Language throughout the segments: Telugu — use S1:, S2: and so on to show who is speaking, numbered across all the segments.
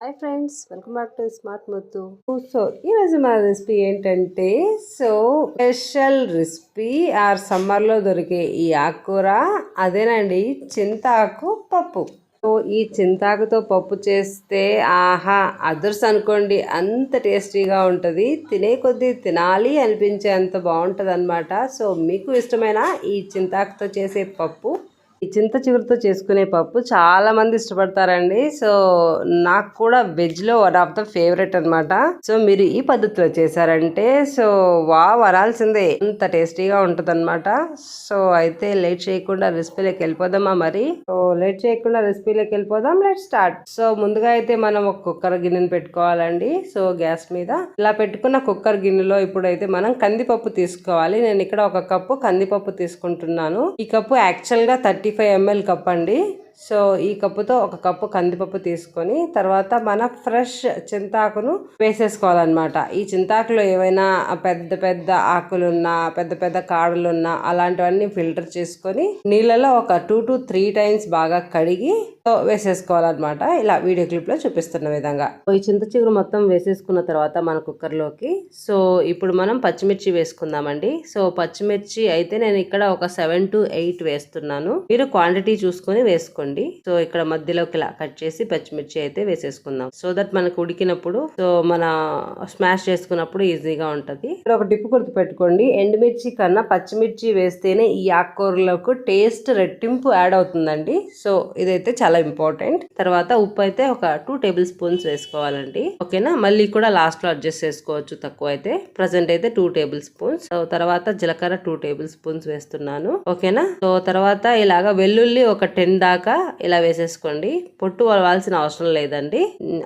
S1: Hi friends welcome back to smart Muthu so ఈరోజు మన రెసిపీ ఏంటంటే సో స్పెషల్ రెసిపీ ఆర్ సమ్మర్లో దొరికే ఈ ఆకుకూర అదేనండి చింతాకు పప్పు. సో ఈ చింతాకుతో పప్పు చేస్తే ఆహా అదర్స్ అనుకోండి అంత టేస్టీగా ఉంటుంది. తినే కొద్దీ తినాలి అనిపించే అంత బాగుంటుంది అనమాట సో మీకు ఇష్టమైన ఈ చింతాకుతో చేసే పప్పు ఈ చింత చిగురుతో చేసుకునే పప్పు చాలా మంది ఇష్టపడతారండి. సో నాకు కూడా వెజ్లో వన్ ఆఫ్ ద ఫేవరెట్ అనమాట సో మీరు ఈ పద్ధతిలో చేశారంటే సో వా వరాల్సిందే అంత టేస్టీగా ఉంటది సో అయితే లేట్ చేయకుండా రెసిపీలోకి వెళ్ళిపోదామా మరి? సో లేట్ చేయకుండా రెసిపీలోకి వెళ్ళిపోదాం. Let start. సో ముందుగా అయితే మనం ఒక కుక్కర్ గిన్నెని పెట్టుకోవాలండి. సో గ్యాస్ మీద. ఇలా పెట్టుకున్న కుక్కర్ గిన్నెలో ఇప్పుడైతే మనం కందిపప్పు తీసుకోవాలి. నేను ఇక్కడ ఒక కప్పు కందిపప్పు తీసుకుంటున్నాను. ఈ కప్పు యాక్చువల్గా థర్టీ ఫైవ్ ఎంఎల్ కప్ అండి. సో ఈ కప్పుతో ఒక కప్పు కందిపప్పు తీసుకొని తర్వాత మన ఫ్రెష్ చింతాకును వేసేసుకోవాలన్నమాట. ఈ చింతాకులో ఏవైనా పెద్ద పెద్ద ఆకులున్నా పెద్ద పెద్ద కాడలున్నా అలాంటివన్నీ ఫిల్టర్ చేసుకొని నీళ్ళలో ఒక టూ టు త్రీ టైమ్స్ బాగా కడిగి వేసేసుకోవాలన్నమాట. ఇలా వీడియో క్లిప్లో చూపిస్తున్న విధంగా. ఈ చింత చిగురు మొత్తం వేసేసుకున్న తర్వాత మన కుక్కర్లోకి. సో ఇప్పుడు మనం పచ్చిమిర్చి వేసుకుందామండి. సో పచ్చిమిర్చి అయితే నేను ఇక్కడ ఒక సెవెన్ టు ఎయిట్ వేస్తున్నాను. మీరు క్వాంటిటీ చూసుకొని వేసుకోండి. సో ఇక్కడ మధ్యలోకి ఇలా కట్ చేసి పచ్చిమిర్చి అయితే వేసేసుకుందాం. సో దట్ మనకు ఉడికినప్పుడు సో మన స్మాష్ చేసుకున్నప్పుడు ఈజీగా ఉంటది. ఇక్కడ ఒక టిప్పు గుర్తు పెట్టుకోండి ఎండుమిర్చి కన్నా పచ్చిమిర్చి వేస్తేనే ఈ ఆకుకూరలకు టేస్ట్ రెట్టింపు యాడ్ అవుతుందండి. సో ఇదైతే చాలా ఇంపార్టెంట్. తర్వాత ఉప్పు అయితే ఒక టూ టేబుల్ స్పూన్స్ వేసుకోవాలండి. ఓకేనా? మళ్ళీ కూడా లాస్ట్లో అడ్జస్ట్ చేసుకోవచ్చు తక్కువ అయితే. ప్రజెంట్ అయితే టూ టేబుల్ స్పూన్స్. సో తర్వాత జీలకర్ర టూ టేబుల్ స్పూన్స్ వేస్తున్నాను. ఓకేనా? సో తర్వాత ఇలాగా వెల్లుల్లి ఒక టెన్ దాకా ఇలా వేసేసుకోండి. పొట్టు వలవాల్సిన అవసరం లేదండి.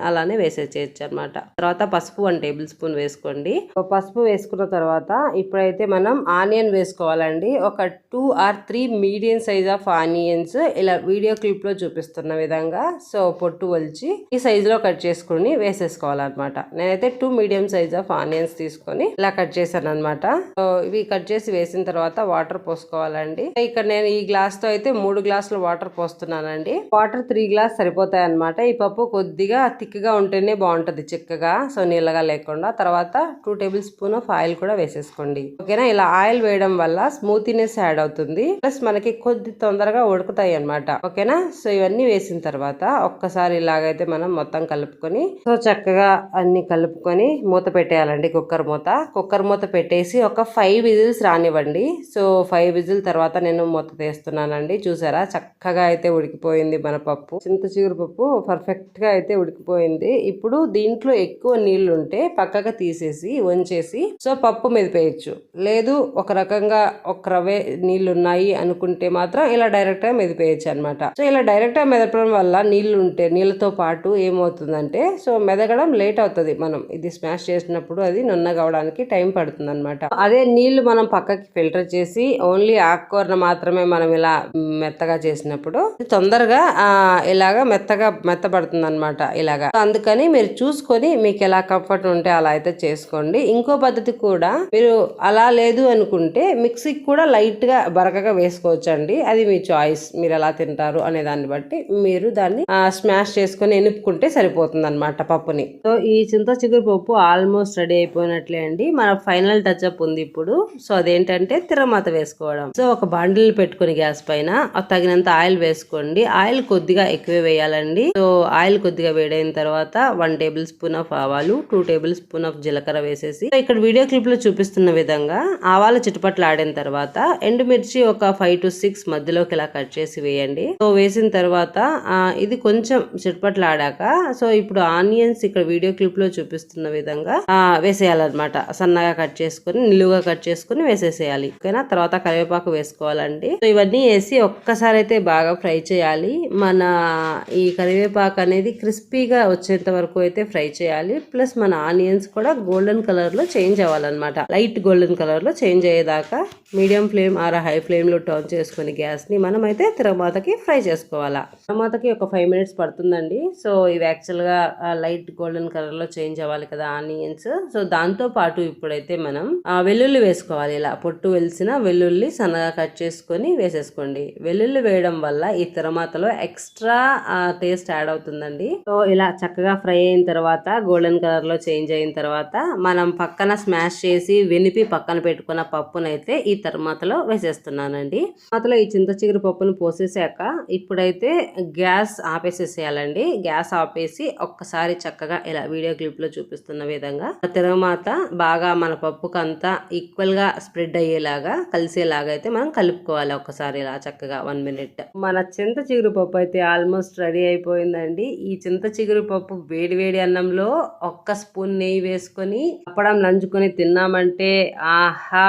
S1: అలానే వేసేసేయచ్చు అనమాట తర్వాత పసుపు వన్ టేబుల్ స్పూన్ వేసుకోండి. పసుపు వేసుకున్న తర్వాత ఇప్పుడైతే మనం ఆనియన్ వేసుకోవాలండి. ఒక two or three medium size of onions ఇలా వీడియో క్లిప్లో చూపిస్తున్న విధంగా సో పొట్టు వలిచి ఈ సైజ్లో కట్ చేసుకుని వేసేసుకోవాలన్నమాట. నేనైతే two medium size of onions తీసుకొని ఇలా కట్ చేశాను అనమాట సో ఇవి కట్ చేసి వేసిన తర్వాత వాటర్ పోసుకోవాలండి. ఇక్కడ నేను ఈ గ్లాస్తో అయితే మూడు గ్లాసులు వాటర్ పోస్తున్నానండి వాటర్ త్రీ గ్లాస్ సరిపోతాయి అనమాట ఈ పప్పు కొద్దిగా థిక్గా ఉంటేనే బాగుంటుంది చిక్కగా సో నీళ్ళగా లేకుండా. తర్వాత two tablespoon of oil కూడా వేసేసుకోండి. ఓకేనా? ఇలా ఆయిల్ వేయడం వల్ల స్మూతీనెస్ యాడ్ అవుతుంది. ప్లస్ మనకి కొద్ది తొందరగా ఉడుకుతాయి అన్నమాట ఓకేనా? సో ఇవన్నీ వేసిన తర్వాత ఒక్కసారి ఇలాగైతే మనం మొత్తం కలుపుకొని సో చక్కగా అన్ని కలుపుకొని మూత పెట్టేయాలండి కుక్కర్ మూత. కుక్కర్ మూత పెట్టేసి ఒక ఫైవ్ విజిల్స్ రానివ్వండి. సో ఫైవ్ విజిల్ తర్వాత నేను మూత తీస్తున్నానండి. చూసారా? చక్కగా అయితే ఉడికిపోయింది మన పప్పు. చింత చిగురు పప్పు పర్ఫెక్ట్గా అయితే ఉడికిపోయింది. ఇప్పుడు దీంట్లో ఎక్కువ నీళ్ళు ఉంటే పక్కగా తీసేసి వంచేసి సో పప్పు మెదిపేయచ్చు లేదు ఒక రకంగా ఒక రవే నీళ్ళు ఉన్నాయి అనుకుంటే మాత్రం ఇలా డైరెక్ట్గా మెదిపేయచ్చు అనమాట సో ఇలా డైరెక్ట్గా మెదపడం వల్ల నీళ్ళు ఉంటే నీళ్ళతో పాటు ఏమవుతుందంటే సో మెదగడం లేట్ అవుతుంది మనం. ఇది స్మాష్ చేసినప్పుడు అది నున్నగవడానికి టైం పడుతుంది అనమాట అదే నీళ్ళు మనం పక్కకి ఫిల్టర్ చేసి ఓన్లీ ఆకుకూరను మాత్రమే మనం ఇలా మెత్తగా చేసినప్పుడు తొందరగా ఇలాగ ఇలాగా మెత్తగా మెత్తబడుతుంది అనమాట ఇలాగా. సో అందుకని మీరు చూసుకొని మీకు ఎలా కంఫర్ట్ ఉంటే అలా అయితే చేసుకోండి. ఇంకో పద్ధతి కూడా మీరు అలా లేదు అనుకుంటే మిక్సీకి కూడా లైట్గా బరకగా వేసుకోవచ్చండి. అది మీ చాయిస్ మీరు ఎలా తింటారు అనే దాన్ని బట్టి మీరు దాన్ని స్మాష్ చేసుకొని ఎనుపుకుంటే సరిపోతుంది అనమాట పప్పుని. సో ఈ చింత చిగురు పప్పు ఆల్మోస్ట్ రెడీ అయిపోయినట్లే అండి. మన ఫైనల్ టచ్ అప్ ఉంది ఇప్పుడు. సో అదేంటంటే తిరమాత వేసుకోవడం. సో ఒక బండిల్ పెట్టుకుని గ్యాస్ పైన తగినంత ఆయిల్ వేసుకోండి. ఆయిల్ కొద్దిగా ఎక్కువే వేయాలండి. సో ఆయిల్ కొద్దిగా వేడైన తర్వాత వన్ టేబుల్ స్పూన్ ఆఫ్ ఆవాలు టూ టేబుల్ స్పూన్ ఆఫ్ జీలకర్ర వేసేసి ఇక్కడ వీడియో క్లిప్లో చూపిస్తున్న విధంగా ఆవాలు చిటపట్లు ఆడిన తర్వాత ఎండుమిర్చి ఒక ఫైవ్ టు సిక్స్ మధ్యలోకి ఇలా కట్ చేసి వేయండి. సో వేసిన తర్వాత ఆ, ఇది కొంచెం చిటపట్లు ఆడాక సో ఇప్పుడు ఆనియన్స్ ఇక్కడ వీడియో క్లిప్లో చూపిస్తున్న విధంగా ఆ, వేసేయాలన్నమాట. సన్నగా కట్ చేసుకొని నిలువుగా కట్ చేసుకొని వేసేసేయాలి. ఓకేనా? తర్వాత కరివేపాకు వేసుకోవాలండి. సో ఇవన్నీ వేసి ఒక్కసారి అయితే బాగా ఫ్రై చేయాలి. మన ఈ కరివేపాకు అనేది క్రిస్పీగా వచ్చేంత వరకు అయితే ఫ్రై చేయాలి. ప్లస్ మన ఆనియన్స్ కూడా గోల్డెన్ కలర్లో చేంజ్ అవ్వాలన్నమాట. లైట్ గోల్డెన్ కలర్లో చేంజ్ అయ్యేదాకా మీడియం ఫ్లేమ్ ఆర్ హై ఫ్లేమ్లో టర్న్ చేసుకుని గ్యాస్ని మనమైతే మనం అయితే ఫ్రై చేసుకోవాలా. తిరుమాతకి ఒక ఫైవ్ మినిట్స్ పడుతుందండి. సో ఇవి యాక్చువల్గా లైట్ గోల్డెన్ కలర్లో చేంజ్ అవ్వాలి కదా ఆనియన్స్. సో దాంతో పాటు ఇప్పుడైతే మనం వెల్లుల్లి వేసుకోవాలి. ఇలా పొట్టు వెలిసిన వెల్లుల్లి సన్నగా కట్ చేసుకొని వేసేసుకోండి. వెల్లుల్లి వేయడం వల్ల ఈ తిరమాతలో ఎక్స్ట్రా టేస్ట్ యాడ్ అవుతుందండి. సో ఇలా చక్కగా ఫ్రై అయిన తర్వాత గోల్డెన్ కలర్లో చేంజ్ అయిన తర్వాత మనం పక్కన స్మాష్ చేసి వెనిపి పక్కన పెట్టుకున్న పప్పునైతే ఈ తర్మాతలో వేసేస్తున్నానండి. తర్మాతలో ఈ చింత చిగురు పప్పును పోసేసాక ఇప్పుడైతే గ్యాస్ ఆపేసేసేయాలండి. గ్యాస్ ఆపేసి ఒక్కసారి చక్కగా ఇలా వీడియో క్లిప్లో చూపిస్తున్న విధంగా తిరమాత బాగా మన పప్పుకంతా ఈక్వల్గా స్ప్రెడ్ అయ్యేలాగా కలిసేలాగా అయితే మనం కలుపుకోవాలి ఒక్కసారి ఇలా చక్కగా వన్ మినిట్. మన చిన్న చింత చిగురు పప్పు అయితే ఆల్మోస్ట్ రెడీ అయిపోయిందండి. ఈ చింత చిగురు పప్పు వేడి వేడి అన్నంలో ఒక్క స్పూన్ నెయ్యి వేసుకొని అప్పడం నంచుకొని తిన్నామంటే ఆహా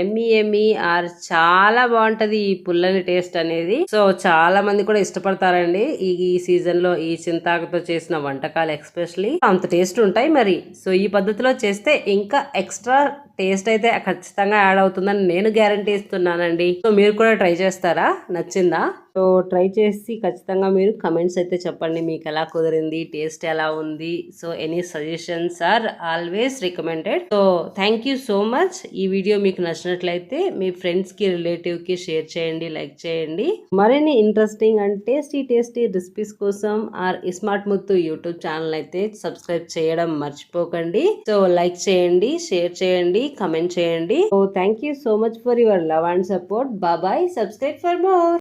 S1: ఎమ్మి ఎమ్మి ఆర్ చాలా బాగుంటది ఈ పుల్లని టేస్ట్ అనేది. సో చాలా మంది కూడా ఇష్టపడతారండి ఈ ఈ సీజన్లో ఈ చింతాకుతో చేసిన వంటకాలు ఎక్స్పెషలీ అంత టేస్ట్ ఉంటాయి మరి. సో ఈ పద్ధతిలో చేస్తే ఇంకా ఎక్స్ట్రా టేస్ట్ అయితే ఖచ్చితంగా యాడ్ అవుతుందని నేను గ్యారంటీ ఇస్తున్నానండి. సో మీరు కూడా ట్రై చేస్తారా? నచ్చిందా? సో ట్రై చేసి ఖచ్చితంగా మీరు కమెంట్స్ అయితే చెప్పండి. మీకు ఎలా కుదిరింది టేస్ట్ ఎలా ఉంది? So any suggestions are always recommended. So thank you so much. ఈ వీడియో మీకు నచ్చినట్లయితే మీ ఫ్రెండ్స్కి రిలేటివ్కి షేర్ చేయండి లైక్ చేయండి. మరిన్ని interesting and tasty tasty recipes కోసం R smart Muthu YouTube channel అయితే సబ్స్క్రైబ్ చేయడం మర్చిపోకండి. సో లైక్ చేయండి షేర్ చేయండి కమెంట్ చేయండి. So thank you so much for your love and support. Bye bye subscribe for more.